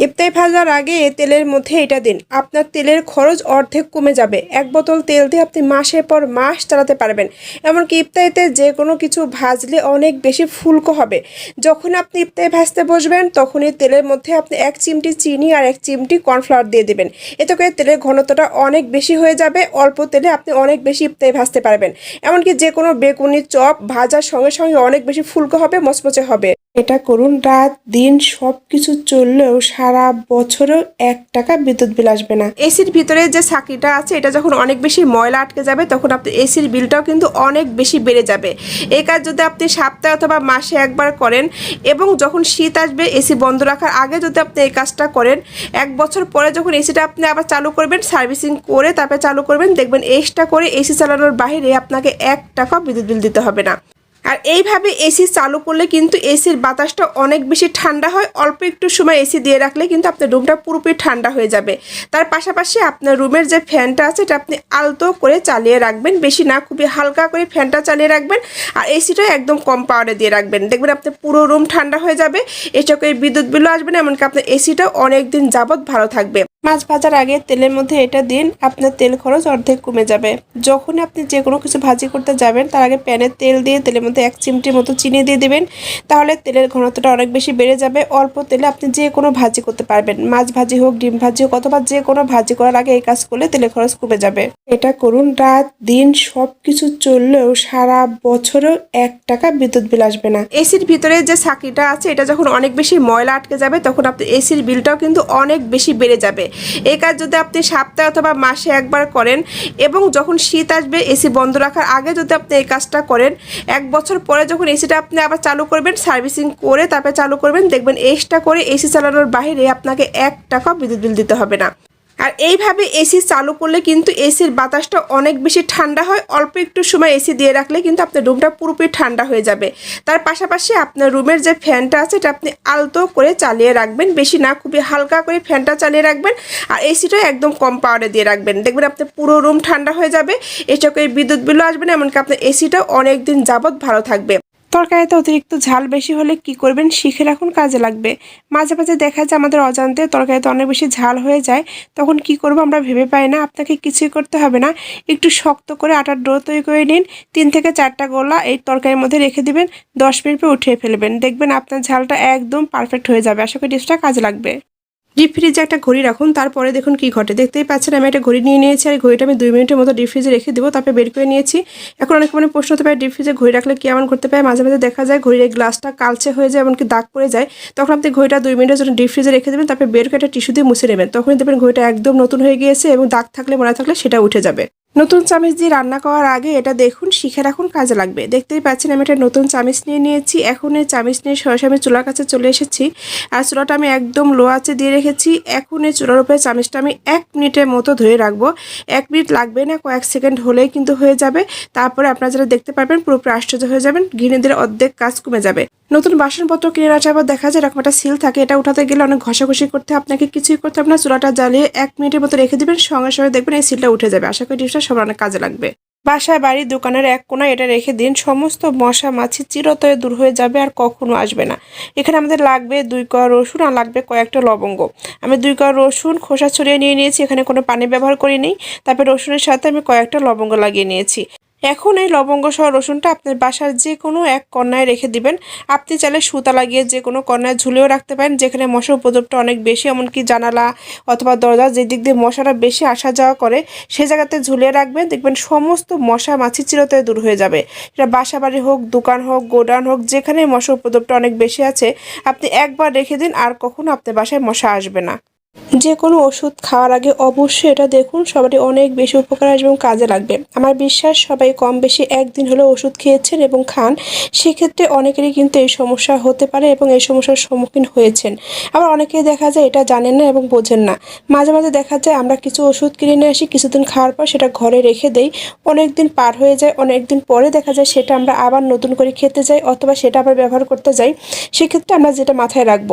ইফতারি ভাজার আগে তেলের মধ্যে এটা দিন। আপনার তেলের খরচ অর্ধেক কমে যাবে। এক বোতল তেল দিয়ে আপনি মাসের পর মাস চালাতে পারবেন। এমনকি ইফতারিতে যে কোনো কিছু ভাজলে অনেক বেশি ফুলকো হবে। যখন আপনি ইফতারি ভাজতে বসবেন, তখনই তেলের মধ্যে আপনি এক চিমটি চিনি আর এক চিমটি কর্নফ্লাওয়ার দিয়ে দেবেন। এতে করে তেলের ঘনত্বটা অনেক বেশি হয়ে যাবে। অল্প তেলে আপনি অনেক বেশি ইফতারি ভাজতে পারবেন। এমনকি যে কোনো বেগুনি চপ ভাজার সঙ্গে সঙ্গে অনেক বেশি ফুলকো হবে, মচমচে হবে। এটা করুন, রাত, দিন সব কিছু চললেও সারা বছরেও এক টাকা বিদ্যুৎ বিল আসবে না। এসির ভিতরে যে সাকিটা আছে, এটা যখন অনেক বেশি ময়লা আটকে যাবে, তখন আপনি এসির বিলটাও কিন্তু অনেক বেশি বেড়ে যাবে। এ কাজ যদি আপনি সপ্তাহে অথবা মাসে একবার করেন এবং যখন শীত আসবে, এসি বন্ধ রাখার আগে যদি আপনি এই কাজটা করেন, এক বছর পরে যখন এসিটা আপনি আবার চালু করবেন, সার্ভিসিং করে তারপরে চালু করবেন, দেখবেন এক্সট্রা করে এসি চালানোর বাইরে আপনাকে এক টাকা বিদ্যুৎ বিল দিতে হবে না। আর এইভাবে এসি চালু করলে কিন্তু এসির বাতাসটা অনেক বেশি ঠান্ডা হয়। অল্প একটু সময় এসি দিয়ে রাখলে কিন্তু আপনার রুমটা পুরোপুরি ঠান্ডা হয়ে যাবে। তার পাশাপাশি আপনার রুমের যে ফ্যানটা আছে, এটা আপনি আলতো করে চালিয়ে রাখবেন। বেশি না, খুবই হালকা করে ফ্যানটা চালিয়ে রাখবেন। আর এসিটা একদম কম পাওয়ারে দিয়ে রাখবেন। দেখবেন আপনার পুরো রুম ঠান্ডা হয়ে যাবে। এটা করে বিদ্যুৎ বিলও আসবে না, এমনকি আপনার এসিটাও অনেক দিন যাবৎ ভালো থাকবে। মাছ ভাজার আগে তেলের মধ্যে এটা দিন, আপনার তেল খরচ অর্ধেক কমে যাবে। যখন আপনি যে কোনো কিছু ভাজি করতে যাবেন, তার আগে প্যানে তেল দিয়ে তেলের মধ্যে এক চিমটির মতো চিনি দিয়ে দেবেন, তাহলে তেলের ঘনত্বটা অনেক বেশি বেড়ে যাবে। অল্প তেলে আপনি যে কোনো ভাজি করতে পারবেন। মাছ ভাজি হোক, ডিম ভাজি হোক, অথবা যে কোনো ভাজি করার আগে এই কাজ করলে তেলের খরচ কমে যাবে। এটা করুন, রাত, দিন সব কিছু চললেও সারা বছরেও এক টাকা বিদ্যুৎ বিল আসবে না। এসির ভিতরে যে সাকিটা আছে, এটা যখন অনেক বেশি ময়লা আটকে যাবে, তখন আপনি এসির বিলটাও কিন্তু অনেক বেশি বেড়ে যাবে। এই কাজ যদি আপনি সপ্তাহে অথবা মাসে একবার করেন এবং যখন শীত আসবে, এসি বন্ধ রাখার আগে যদি আপনি এই কাজটা করেন, এক বছর পরে যখন এসিটা আপনি আবার চালু করবেন, সার্ভিসিং করে তারপরে চালু করবেন, দেখবেন এক্সট্রা করে এসি চালানোর বাইরে আপনাকে এক টাকা বিদ্যুৎ বিল দিতে হবে না। আর এইভাবে এসি চালু করলে কিন্তু এসির বাতাসটা অনেক বেশি ঠান্ডা হয়। অল্প একটু সময় এসি দিয়ে রাখলে কিন্তু আপনার রুমটা পুরোপুরি ঠান্ডা হয়ে যাবে। তার পাশাপাশি আপনার রুমের যে ফ্যানটা আছে, এটা আপনি আলতো করে চালিয়ে রাখবেন। বেশি না, খুবই হালকা করে ফ্যানটা চালিয়ে রাখবেন। আর এসিটা একদম কম পাওয়ারে দিয়ে রাখবেন। দেখবেন আপনার পুরো রুম ঠান্ডা হয়ে যাবে। এটা করে বিদ্যুৎ বিলও আসবে না, এমনকি আপনার এসিটাও অনেক দিন যাবৎ ভালো থাকবে। তরকারিতে অতিরিক্ত ঝাল বেশি হলে কি করবেন? শিখে রাখুন, কাজে লাগবে। মাঝে মাঝে দেখা যায় আমাদের অজান্তে তরকারিতে অনেক বেশি ঝাল হয়ে যায়, তখন কি করব আমরা ভেবে পাই না, আপনাকে কিছুই করতে হবে না। একটু শক্ত করে আটার ডো তৈরি করে নিন, তিন থেকে চারটা গোলা এই তরকারির মধ্যে রেখে দিবেন, দশ মিনিট পর উঠিয়ে ফেলবেন। দেখবেন আপনার ঝালটা একদম পারফেক্ট হয়ে যাবে। আশা করি ডিশটা কাজে লাগবে। ডিপ ফ্রিজে একটা ঘড়ি রাখুন, তারপরে দেখুন কি ঘটে। দেখতেই পাচ্ছেন, আমি একটা ঘড়ি নিয়ে নিয়েছি, আর ঘড়িটা আমি দুই মিনিটের মতো ডিপ ফ্রিজে রেখে দেবো, তারপরে বের করে নিয়েছি। এখন অনেক মানে প্রশ্ন হতে পারে ডিপ ফ্রিজে ঘড়ি রাখলে কি এমন করতে পারে? মাঝে মাঝে দেখা যায় ঘড়ির গ্লাসটা কালচে হয়ে যায়, এমনকি দাগ পড়ে যায়। তখন আপনি ঘড়িটা দুই মিনিটের জন্য ডিপ ফ্রিজে রেখে দেবেন, তারপরে বের করে একটা টিস্যু দিয়ে মুছে নেবেন। তখন দেখবেন ঘড়িটা একদম নতুন হয়ে গিয়েছে এবং দাগ থাকলে, মনে থাকলে সেটা উঠে যাবে। নতুন চামিচ দিয়ে রান্না করার আগে এটা দেখুন, শিখে রাখুন, কাজে লাগবে। দেখতেই পাচ্ছেন, আমি এটা নতুন চামিচ নিয়ে নিয়েছি। এখন এই চামিচ নিয়ে সরাসরি আমি চুলার কাছে চলে এসেছি আর চুলাটা আমি একদম লো আঁচে দিয়ে রেখেছি। এখন এই চুলার উপরে চামিচটা আমি এক মিনিটের মতো ধরে রাখব। এক মিনিট লাগবে না, কয়েক সেকেন্ড হলেই কিন্তু হয়ে যাবে। তারপরে আপনারা যারা দেখতে পারবেন, পুরোপুরি আশ্চর্য হয়ে যাবেন গৃহিণীদের অর্ধেক কাজ কমে যাবে। নতুন বাসনপত্র কিনে আসার পর দেখা যায় এরকম একটা সিল থাকে। এটা উঠাতে গেলে অনেক ঘষাঘষি করতে আপনাকে কিছুই করতে না। চুলাটা জ্বালিয়ে এক মিনিটের মতো রেখে দেবেন। সঙ্গে সঙ্গে দেখবেন এই সিলটা উঠে যাবে। আশা করি ডিশটা সবার অনেক কাজে লাগবে। বাসায় বাড়ি দোকানের এক কোনায় এটা রেখে দিন। সমস্ত মশা, মাছি চিরতরে দূর হয়ে যাবে আর কখনো আসবে না। এখানে আমাদের লাগবে দুই কোয়া রসুন আর লাগবে কয়েকটা লবঙ্গ। আমি দুই কোয়া রসুন খোসা ছড়িয়ে নিয়ে নিয়েছি। এখানে কোনো পানি ব্যবহার করিনি। তারপরে রসুনের সাথে আমি কয়েকটা লবঙ্গ লাগিয়ে নিয়েছি। এখন এই লবঙ্গ সহ রসুনটা আপনার বাসার যে কোনো এক কর্নায় রেখে দিবেন। আপনি চাইলে সুতা লাগিয়ে যে কোনো কর্নায় ঝুলেও রাখতে পারেন, যেখানে মশার উপদ্রবটা অনেক বেশি, এমনকি জানালা অথবা দরজা যে দিক দিয়ে মশারা বেশি আসা যাওয়া করে, সে জায়গাতে ঝুলিয়ে রাখবেন। দেখবেন সমস্ত মশা মাছি চিরতরে দূর হয়ে যাবে। সেটা বাসা বাড়ি হোক, দোকান হোক, গোডাউন হোক যেখানে মশার উপদ্রবটা অনেক বেশি আছে, আপনি একবার রেখে দিন, আর কখনো আপনার বাসায় মশা আসবে না। যে কোনো ওষুধ খাওয়ার আগে অবশ্যই এটা দেখুন, সবারই অনেক বেশি উপকার আসবে এবং কাজে লাগবে। আমার বিশ্বাস, সবাই কম বেশি একদিন হলেও ওষুধ খেয়েছেন এবং খান। সেক্ষেত্রে অনেকেরই কিন্তু এই সমস্যা হতে পারে এবং এই সমস্যার সম্মুখীন হয়েছেন। আবার অনেকেই দেখা যায় এটা জানেন না এবং বোঝেন না। মাঝে মাঝে দেখা যায় আমরা কিছু ওষুধ কিনে নিয়ে আসি, কিছুদিন খাওয়ার পর সেটা ঘরে রেখে দেই। অনেক দিন পার হয়ে যায় অনেক দিন পরে দেখা যায় সেটা আমরা আবার নতুন করে খেতে যাই অথবা সেটা আবার ব্যবহার করতে যাই। সেক্ষেত্রে আমরা যেটা মাথায় রাখব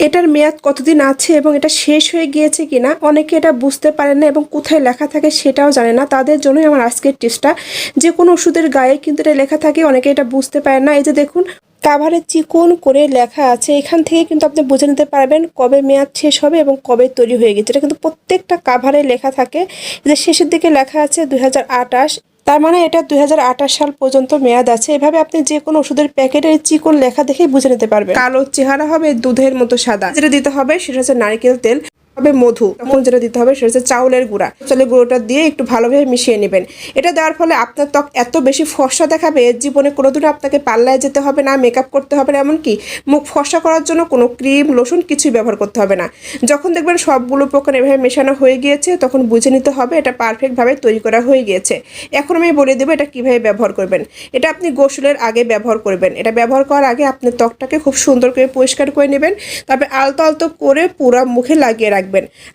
এটার মেয়াদ কতদিন আছে এবং এটা শেষ হয়ে গিয়েছে কিনা, অনেকে এটা বুঝতে পারে না এবং কোথায় লেখা থাকে সেটাও জানে না। তাদের জন্যই আমার আজকের টিপসটা। যে কোনো ওষুধের গায়ে কিন্তু এটা লেখা থাকে, অনেকে এটা বুঝতে পারে না। এই যে দেখুন কাভারে চিকন করে লেখা আছে। এখান থেকে কিন্তু আপনি বুঝে নিতে পারবেন কবে মেয়াদ শেষ হবে এবং কবে তৈরি হয়ে গেছে এটা কিন্তু প্রত্যেকটা কাভারে লেখা থাকে। যে শেষের দিকে লেখা আছে দু হাজার আটাশ তার মানে এটা দুই হাজার আঠাশ সাল পর্যন্ত মেয়াদ আছে। এভাবে আপনি যে কোনো ওষুধের প্যাকেটের চিকন লেখা দেখে বুঝে নিতে পারবেন। কালো চেহারা হবে, দুধের মতো সাদা। যেটা দিতে হবে সেটা হচ্ছে নারকেল তেল। হবে মধু, তখন যেটা দিতে হবে সেটা হচ্ছে চাউলের গুঁড়া। চাউলের গুঁড়োটা দিয়ে একটু ভালোভাবে মিশিয়ে নেবেন। এটা দেওয়ার ফলে আপনার ত্বক এত বেশি ফর্সা দেখাবে, জীবনে কোনোদিনও আপনাকে পাল্লায় যেতে হবে না মেকআপ করতে হবে না, এমনকি মুখ ফর্সা করার জন্য কোনো ক্রিম লোশন কিছুই ব্যবহার করতে হবে না। যখন দেখবেন সবগুলো প্রকার এভাবে মেশানো হয়ে গিয়েছে, তখন বুঝে নিতে হবে এটা পারফেক্টভাবে তৈরি করা হয়ে গিয়েছে। এখন আমি বলে দেবো এটা কীভাবে ব্যবহার করবেন। এটা আপনি গোসলের আগে ব্যবহার করবেন। এটা ব্যবহার করার আগে আপনি ত্বকটাকে খুব সুন্দর করে পরিষ্কার করে নেবেন। তারপরে আলতো আলতো করে পুরো মুখে লাগিয়ে রাখবেন।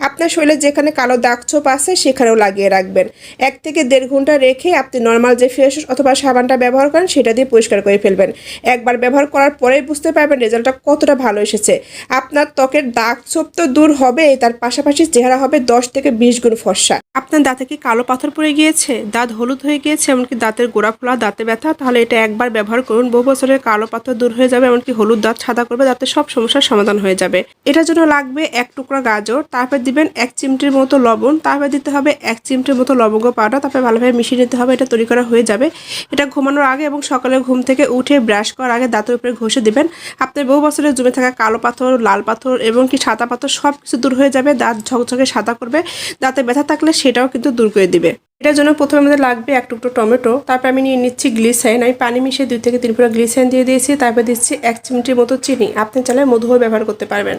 আপনার শরীরে যেখানে কালো দাগ ছোপ আছে, সেখানেও লাগিয়ে রাখবেন। এক থেকে দেড় ঘণ্টা রেখে আপনি নর্মাল যে ফেস অথবা সাবানটা ব্যবহার করেন, সেটা দিয়ে পরিষ্কার করে ফেলবেন। একবার ব্যবহার করার পরেই বুঝতে পারবেন রেজাল্টটা কতটা ভালো এসেছে। আপনার ত্বকের দাগ ছোপ তো দূর হবে, তার পাশাপাশি চেহারা হবে দশ থেকে বিশ গুণ ফর্সা। আপনার দাঁতে কি কালো পাথর পড়ে গিয়েছে? দাঁত হলুদ হয়ে গিয়েছে, এমনকি দাঁতের গোড়া ফোলা দাঁতে ব্যথা, তাহলে এটা একবার ব্যবহার করুন। বহু বছরের কালো পাথর দূর হয়ে যাবে, এমনকি হলুদ দাঁত, সাদা করবে দাঁতের সব সমস্যার সমাধান হয়ে যাবে। এটার জন্য লাগবে এক টুকরা গাজর তারপর দিবেন এক চিমটির মতো লবণ, তারপর দিতে হবে এক চিমটির মতো লবঙ্গ পাউডার, তারপরে ভালোভাবে মিশিয়ে নিতে হবে, এটা তৈরি করা হয়ে যাবে। এটা ঘুমানোর আগে এবং সকালে ঘুম থেকে উঠে ব্রাশ করার আগে দাঁতের উপরে ঘষে দেবেন। আপনার বহু বছরের জমে থাকা কালো পাথর, লাল পাথর এবং কি সাদা পাথর সব কিছু দূর হয়ে যাবে, দাঁত ঝকঝকে সাদা করবে, দাঁতে ব্যথা থাকলে সেটাও কিন্তু দূর করে দিবে। এটার জন্য প্রথমে আমাদের লাগবে এক টুকরো টমেটো, তারপর আমি নিয়ে নিচ্ছি গ্লিসাইন। আমি পানি মিশিয়ে দুই থেকে তিন ফোড়া গ্লিসাইন দিয়ে দিয়েছি, তারপর দিচ্ছি এক চিমটির মতো চিনি। আপনি চাইলে মধুও ব্যবহার করতে পারবেন।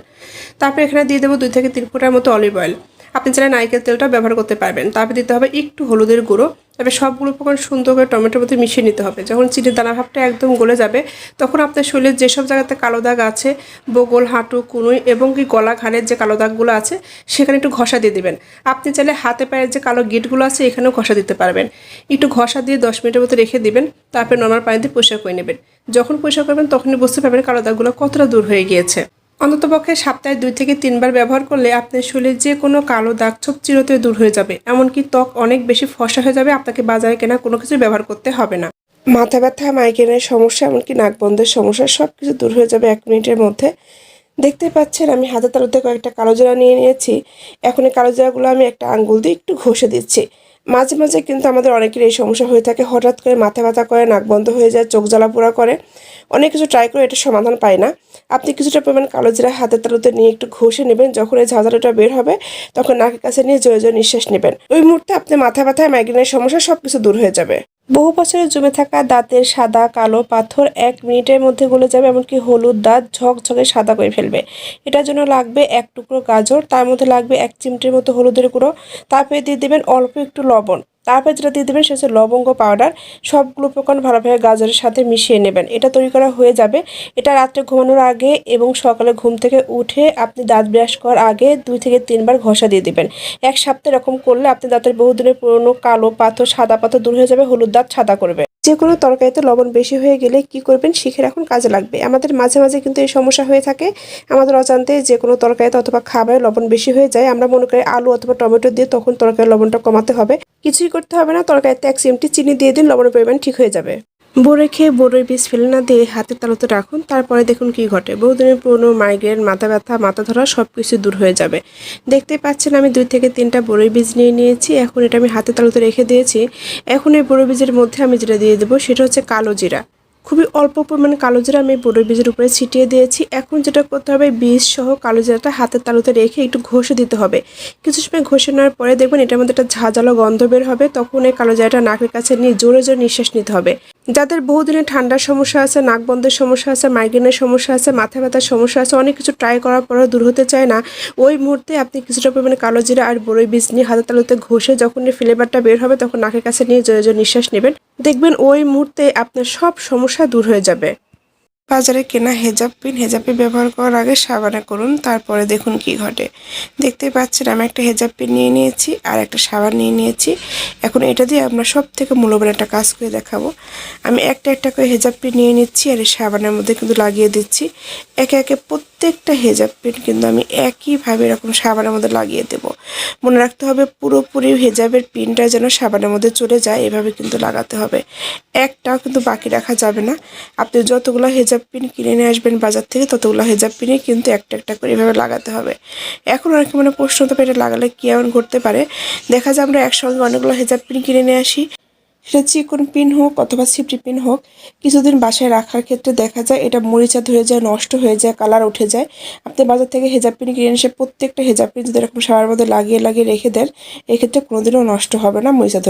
তারপর এখানে দিয়ে দেবো দুই থেকে তিন ফোটার মতো অলিভ অয়েল। আপনি চাইলে নারকেল তেলটা ব্যবহার করতে পারবেন। তারপর দিতে হবে একটু হলুদের গুঁড়ো। তবে সবগুলো উপকরণ সুন্দর করে টমেটোর মধ্যে মিশিয়ে নিতে হবে। যখন চিনির দানা ভাবটা একদম গলে যাবে, তখন আপনার শরীরের যেসব জায়গাতে কালো দাগ আছে, বগল, হাঁটু, কুনুই এবং কি গলা, ঘাড়ের যে কালো দাগগুলো আছে, সেখানে একটু ঘষা দিয়ে দেবেন। আপনি চাইলে হাতে পায়ের যে কালো গিটগুলো আছে, এখানেও ঘষা দিতে পারবেন। একটু ঘষা দিয়ে দশ মিনিটের মতো রেখে দিবেন, তারপর নর্মাল পানি দিয়ে পরিষ্কার করে নেবেন। যখন পরিষ্কার করবেন, তখনই বুঝতে পারবেন কালো দাগগুলো কতটা দূর হয়ে গিয়েছে। অন্ততপক্ষে সপ্তাহে দুই থেকে তিনবার ব্যবহার করলে আপনার শরীরে যে কোনো কালো দাগ ছোপ চিরতরে দূর হয়ে যাবে। এমনকি ত্বক অনেক বেশি ফসা হয়ে যাবে, আপনাকে বাজারে কেনা কোনো কিছু ব্যবহার করতে হবে না। মাথা ব্যথা, মাইগ্রেনের সমস্যা, এমনকি নাক বন্ধের সমস্যা সব কিছু দূর হয়ে যাবে এক মিনিটের মধ্যে। দেখতে পাচ্ছেন, আমি হাতে তালুতে কয়েকটা কালো জোড়া নিয়ে নিয়েছি। এখন এই কালো জোড়াগুলো আমি একটা আঙ্গুল দিয়ে একটু ঘষে দিচ্ছি। মাঝে মাঝে কিন্তু আমাদের অনেকের এই সমস্যা হয়ে থাকে। হঠাৎ করে মাথা ব্যথা করে, নাক বন্ধ হয়ে যায়, চোখ জ্বালা পোড়া করে। অনেক কিছু ট্রাই করে এটা সমাধান পায় না। আপনি কিছুটা পরিমাণ কালো জিরা হাতের তালুতে নিয়ে একটু ঘষে নেবেন। যখন এই ঝাঁঝালাটা বের হবে, তখন নাকের কাছে নিয়ে জোরে জোরে নিঃশ্বাস নেবেন। ওই মুহূর্তে আপনি মাথা ব্যথা মাইগ্রেনের সমস্যা সব কিছু দূর হয়ে যাবে। বহু বছরের জমে থাকা দাঁতের সাদা, কালো পাথর এক মিনিটের মধ্যে গলে যাবে, এমনকি হলুদ দাঁত ঝকঝকে সাদা করে ফেলবে। এটার জন্য লাগবে এক টুকরো গাজর, তার মধ্যে লাগবে এক চিমটির মতো হলুদের গুঁড়ো। তারপরে দিয়ে দেবেন অল্প একটু লবণ। তারপরে যেটা দিয়ে দেবেন, সেটা হচ্ছে লবঙ্গ পাউডার সবগুলো উপকরণ ভালোভাবে গাজরের সাথে মিশিয়ে নেবেন। এটা তৈরি করা হয়ে যাবে। এটা রাত্রে ঘুমানোর আগে এবং সকালে ঘুম থেকে উঠে আপনি দাঁত ব্রাশ করার আগে দুই থেকে তিনবার ঘষা দিয়ে দেবেন। এক সপ্তাহ এরকম করলে আপনি দাঁতের বহুদিনের পুরনো কালো পাথর, সাদা পাথর দূর হয়ে যাবে, হলুদ দাঁত সাদা করবে। যে কোনো তরকারিতে লবণ বেশি হয়ে গেলে কি করবেন? শিখে রাখুন কাজে লাগবে। আমাদের মাঝে মাঝে কিন্তু এই সমস্যা হয়ে থাকে। আমাদের অজান্তে যে কোনো তরকারিতে অথবা খাবারে লবণ বেশি হয়ে যায়। আমরা মনে করি আলু অথবা টমেটো দিয়ে তখন তরকারি লবণটা কমাতে হবে। কিছুই করতে হবে না। তরকারিতে এক চিমটি চিনি দিয়ে দিন লবণের পরিমাণ ঠিক হয়ে যাবে। বড়ে খেয়ে বোরের বীজ ফেলে না দিয়ে হাতের তালুতে রাখুন, তারপরে দেখুন কি ঘটে। বহুদিনের পুরনো মাইগ্রেন, মাথা ব্যথা, মাথা ধরা সব কিছু দূর হয়ে যাবে। দেখতে পাচ্ছেন আমি দুই থেকে তিনটা বোরের বীজ নিয়ে নিয়েছি, এখন এটা আমি হাতের তালুতে রেখে দিয়েছি। এখন এই বোরের বীজের মধ্যে আমি যেটা দিয়ে দেবো সেটা হচ্ছে কালো জিরা। খুবই অল্প পরিমাণে কালো জিরা আমি বড়ই বীজের উপরে ছিটিয়ে দিয়েছি। এখন যেটা করতে হবে, বীজ সহ কালো জিরাটা হাতের তালুতে রেখে একটু ঘষে দিতে হবে। কিছু সময় ঘষে নেওয়ার পরে দেখবেন এটার মধ্যে একটা ঝাঁঝালো গন্ধ বের হবে। তখন এই কালো জিরাটা নাকের কাছে নিয়ে জোরে জোরে নিঃশ্বাস নিতে হবে। যাদের বহুদিনে ঠান্ডার সমস্যা আছে, নাক বন্ধের সমস্যা আছে, মাইগ্রেনের সমস্যা আছে, মাথা ব্যথার সমস্যা আছে, অনেক কিছু ট্রাই করার পরেও দূর হতে চায় না, ওই মুহূর্তে আপনি কিছুটা পরিমাণে কালো জিরা আর বড়ই বীজ নিয়ে হাতের তালুতে ঘষে যখন ফ্লেভারটা বের হবে, তখন নাকের কাছে নিয়ে জোরে জোরে নিঃশ্বাস নেবেন। দেখবেন ওই মুহূর্তে আপনার সব সমস্যা দূর হয়ে যাবে। বাজারে কেনা হেজাব পিন, হেজাব ব্যবহার করার আগে সাবানে করুন, তারপরে দেখুন কি ঘটে। দেখতে পাচ্ছেন, আমি একটা হেজাব পিন নিয়ে নিয়েছি আর একটা সাবান নিয়ে নিয়েছি। এখন এটা দিয়ে আমরা সব থেকে মূল্যবান একটা কাজ করে দেখাবো। আমি একটা একটা করে হেজাব পিন নিয়ে নিচ্ছি আর এই সাবানের মধ্যে কিন্তু লাগিয়ে দিচ্ছি। একে একে প্রত্যেকটা হেজাব পিন কিন্তু আমি একইভাবে এরকম সাবানের মধ্যে লাগিয়ে দেব। মনে রাখতে হবে, পুরোপুরি হেজাবের পিনটা যেন সাবানের মধ্যে চলে যায়, এভাবে কিন্তু লাগাতে হবে। একটাও কিন্তু বাকি রাখা যাবে না। আপনি যতগুলো হেজাব পিন কিনে নিয়ে আসবেন বাজার থেকে, ততগুলো হেজাব পিনে কিন্তু একটা একটা করে এভাবে লাগাতে হবে। এখন অনেকে মানে প্রশ্ন পারে, এটা লাগালে কি এমন ঘটতে পারে? দেখা যায় আমরা একসঙ্গে অনেকগুলো হেজাব পিন কিনে নিয়ে আসি। সেটা চিকন পিন হোক অথবা সিফটি পিন হোক, কিছুদিন বাসায় রাখার ক্ষেত্রে দেখা যায় এটা মরিচা ধরে যায়, নষ্ট হয়ে যায়, কালার উঠে যায়। আপনি বাজার থেকে হেজাব পিন কিনে এসে প্রত্যেকটা হেজাব পিন যদি এরকম সাবার মধ্যে লাগিয়ে লাগিয়ে রেখে দেন, এক্ষেত্রে কোনোদিনও নষ্ট হবে না মরিচা ধরে